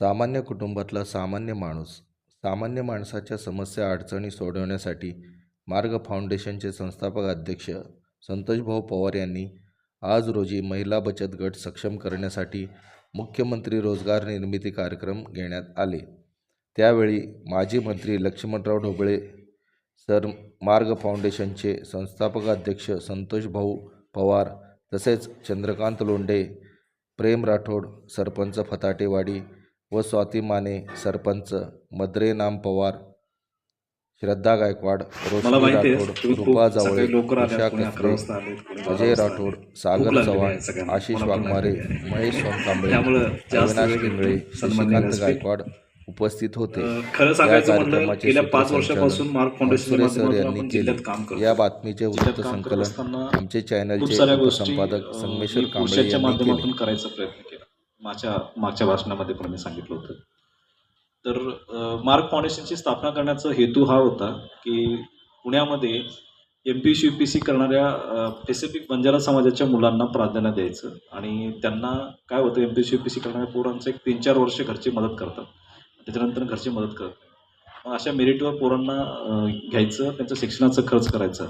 सामान्य कुटुंबातला सामान्य माणूस सामान्य माणसाच्या समस्या अडचणी सोडवण्यासाठी मार्ग फाउंडेशनचे संस्थापक अध्यक्ष संतोषभाऊ पवार यांनी आज रोजी महिला बचत गट सक्षम करण्यासाठी मुख्यमंत्री रोजगार निर्मिती कार्यक्रम घेण्यात आले. त्यावेळी माजी मंत्री लक्ष्मणराव ढोबळे सर मार्ग फाउंडेशनचे संस्थापक अध्यक्ष संतोषभाऊ पवार तसेच चंद्रकांत लोंढे प्रेम राठोड सरपंच फताटेवाडी व स्वाती माने सरपंच मद्रे नाम पवार श्रद्धा गायकवाड रोशनी राठोड खूप जावळे उषा बारा अजय. राठोड सागर चव्हाण. आशिष वाघमारे. महेश सोनकांबळे अविनाश. सन्माननीय शशिकांत. गायकवाड उपस्थित होते या कार्यक्रमाचे सर यांनी केले या बातमीचे जिल्ह्यात वृत्त काम करत संकलन असताना आमचे चॅनलचे अं, संगमेश्वर कांबळे यांनी केले माझ्या मागच्या भाषणामध्ये पण मी सांगितलं होतं. तर मार्क फाउंडेशनची स्थापना करण्याचा हेतू हा होता की पुण्यामध्ये M P C U P C करणाऱ्या पेसिफिक बंजारा समाजाच्या मुलांना प्राधान्य द्यायचं आणि त्यांना काय होतं M P C U P C करणाऱ्या पोरांचं एक तीन चार वर्ष घरची मदत करतात. त्याच्यानंतर घरची मदत करत मग अशा मेरिटवर पोरांना घ्यायचं त्यांचं शिक्षणाचा खर्च करायचा.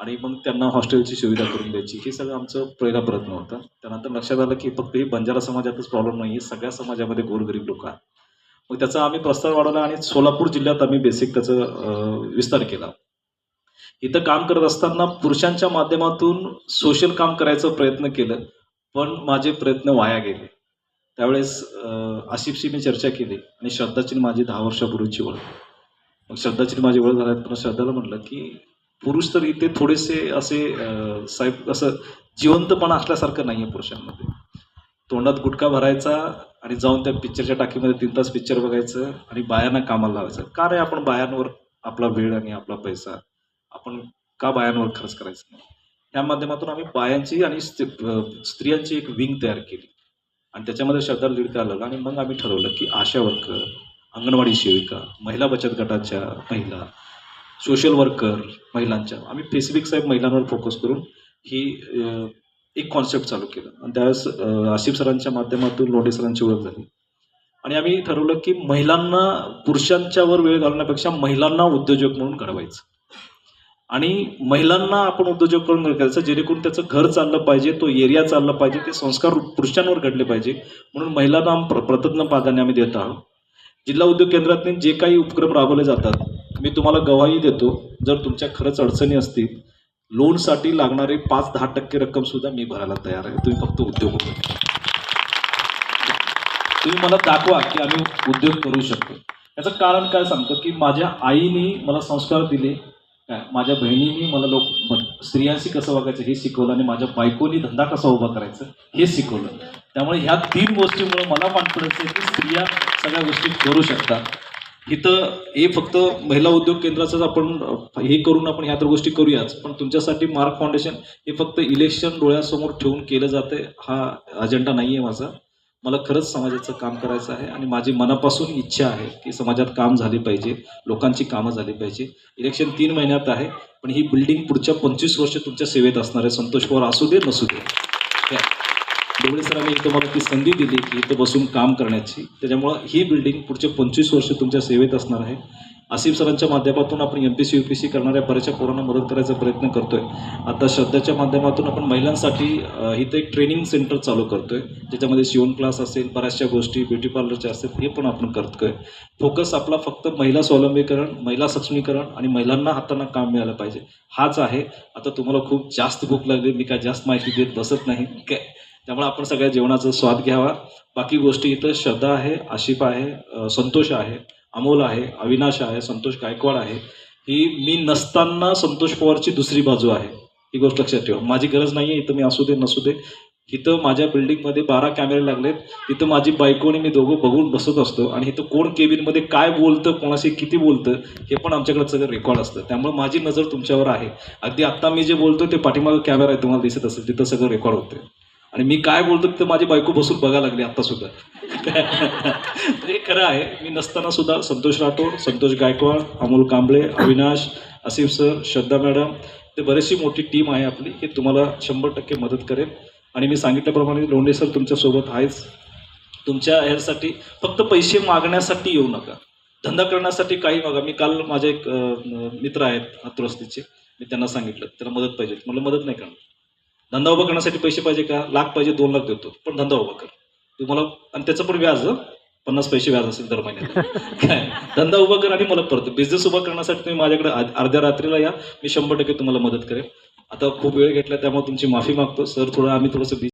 आणि मग त्यांना हॉस्टेलची सुविधा करून द्यायची. हे सगळं आमचं पहिला प्रयत्न होता. त्यानंतर लक्षात आलं की फक्त ही बंजारा समाजातच प्रॉब्लेम नाही आहे सगळ्या समाजामध्ये गोरगरीब लोक आहेत. मग त्याचा आम्ही प्रस्ताव वाढवला आणि सोलापूर जिल्ह्यात आम्ही बेसिक त्याचं विस्तार केला. इथं काम करत असताना पुरुषांच्या माध्यमातून सोशल काम करायचं प्रयत्न केलं पण माझे प्रयत्न वाया गेले. त्यावेळेस आशिफशी आसिफशी मी चर्चा केली आणि श्रद्धाची माझी दहा वर्षापूर्वीची ओळख. मग श्रद्धाची माझी ओळख झाल्यानंतर श्रद्धाला म्हटलं की पुरुष तर इथे थोडेसे असे साहेब असं जिवंतपणा असल्यासारखं नाही आहे पुरुषांमध्ये. तोंडात गुटखा भरायचा आणि जाऊन त्या पिक्चरच्या टाकीमध्ये तीन तास पिक्चर बघायचं आणि बायांना कामाला लावायचं. का रे आपण बायांवर आपला वेळ आणि आपला पैसा? आपण का बायांवर खर्च करायचं नाही? या माध्यमातून आम्ही बायांची आणि स्त्रियांची एक विंग तयार केली. आणि त्याच्यामध्ये श्रद्धा लिडका आलं आणि मग आम्ही ठरवलं की आशा वर्कर अंगणवाडी सेविका महिला बचत गटाच्या महिला सोशल वर्कर महिलांच्या. आम्ही स्पेसिफिक साहेब महिलांवर फोकस करून ही एक कॉन्सेप्ट चालू केलं. आणि त्यावेळेस आसिफ सरांच्या माध्यमातून लोढे सरांची ओळख झाली. आणि आम्ही ठरवलं की महिलांना पुरुषांच्यावर वेळ घालण्यापेक्षा महिलांना उद्योजक म्हणून घडवायचं. आणि महिलांना आपण उद्योजक करून करायचं जेणेकरून त्याचं घर चाललं पाहिजे तो एरिया चालला पाहिजे ते संस्कार पुरुषांवर घडले पाहिजे. म्हणून महिलांना प्र- प्राधान्य आम्ही देत आहोत. जिल्हा उद्योग केंद्रातून जे काही उपक्रम राबवले जातात मी तुम्हाला गवाही देतो जर तुमच्या खरंच अडचणी असतील लोनसाठी लागणारे पाच दहा टक्के रक्कम सुद्धा मी भरायला तयार आहे. तुम्ही फक्त उद्योग करा. तुम्ही मला दाखवा की आम्ही उद्योग करू शकतो. याचं कारण काय सांगतो की माझ्या आईने मला संस्कार दिले. काय? माझ्या बहिणीने मला लोक स्त्रियांशी कसं वागायचं हे शिकवलं आणि माझ्या बायकोनी धंदा कसा उभा करायचा हे शिकवलं. त्यामुळे ह्या तीन गोष्टीमुळे मला कॉन्फिडन्स आहे की स्त्रिया सगळ्या गोष्टी करू शकतात. इथं हे फक्त महिला उद्योग केंद्राचंच आपण हे करून आपण ह्या तर गोष्टी करूयाच. पण तुमच्यासाठी मार्क फाउंडेशन हे फक्त इलेक्शन डोळ्यासमोर ठेवून केलं जाते हा अजेंडा नाही आहे माझा. मला खरंच समाजाचं काम करायचं आहे आणि माझी मनापासून इच्छा आहे की समाजात काम झाले पाहिजे लोकांची कामं झाली पाहिजे. इलेक्शन तीन महिन्यात आहे पण ही बिल्डिंग पुढच्या पंचवीस वर्ष तुमच्या सेवेत असणार आहे. संतोष पवार असू दे नसू दे. डोळे सरांनी तुम्हाला ती संधी दिली की इथं बसून काम करण्याची. त्याच्यामुळं ही बिल्डिंग पुढचे पंचवीस वर्ष तुमच्या सेवेत असणार आहे. आसिफ सरांच्या माध्यमातून आपण M P C U P C करणाऱ्या बऱ्याचशा पोरांना मदत करायचा प्रयत्न करतोय. आता श्रद्धाच्या माध्यमातून आपण महिलांसाठी इथं एक ट्रेनिंग सेंटर चालू करतोय. ज्याच्यामध्ये शिवण क्लास असेल बऱ्याचशा गोष्टी ब्युटी पार्लरच्या असतील हे पण आपण करतोय. फोकस आपला फक्त महिला स्वावलंबीकरण महिला सक्षमीकरण आणि महिलांना हातांना काम मिळालं पाहिजे. हाच आहे. आता तुम्हाला खूप जास्त भूक लागली मी काय जास्त माहिती देत बसत नाही. काय त्यामुळे आपण सगळ्या जेवणाचा स्वाद घ्यावा. बाकी गोष्टी इथं श्रद्धा आहे आशिफ आहे संतोष आहे अमोल आहे अविनाश आहे संतोष गायकवाड आहे. ही मी नसताना संतोष पवारची दुसरी बाजू आहे. ही गोष्ट लक्षात ठेवा. माझी गरज नाही आहे इथं मी असू दे नसू दे. इथं माझ्या बिल्डिंगमध्ये बारा कॅमेरे लागलेत. तिथं माझी बायको आणि मी दोघं बघून बसत असतो. आणि इथं कोण केबिनमध्ये काय बोलतं कोणाशी किती बोलतं हे पण आमच्याकडे सगळं रेकॉर्ड असतं. त्यामुळे माझी नजर तुमच्यावर आहे. अगदी आत्ता मी जे बोलतो ते पाठीमागं कॅमेरा आहे तुम्हाला दिसत असेल. तिथं सगळं रेकॉर्ड होते आणि मी काय बोलतो तिथं माझी बायको बसून बघायला लागली आता सुद्धा. हे खरं आहे. मी नसताना सुद्धा संतोष राठोड संतोष गायकवाड अमोल कांबळे अविनाश आसिफ सर श्रद्धा मॅडम ते बरीचशी मोठी टीम आहे आपली. हे तुम्हाला शंभर टक्के मदत करेल. आणि मी सांगितल्याप्रमाणे लोंढे सर तुमच्यासोबत आहेच. तुमच्या ह्यासाठी फक्त पैसे मागण्यासाठी येऊ नका. धंदा करण्यासाठी काही मागा. मी काल माझे एक मित्र आहेत आतुरस्तीचे मी त्यांना सांगितलं. त्यांना मदत पाहिजे. मला मदत नाही करणार. धंदा उभा करण्यासाठी पैसे पाहिजे का? लाख पाहिजे दोन लाख देतो. पण धंदा उभा कर. तुम्हाला आणि त्याचं पण व्याज. पन्नास पैसे व्याज असेल दर महिन्याला. काय? धंदा उभा कर आणि मला परत बिझनेस उभा करण्यासाठी तुम्ही माझ्याकडे अर्ध्या रात्रीला या. मी शंभर टक्के तुम्हाला मदत करेन. आता खूप वेळ घेतला त्यामुळे तुमची माफी मागतो. सर थोडं आम्ही थोडंसं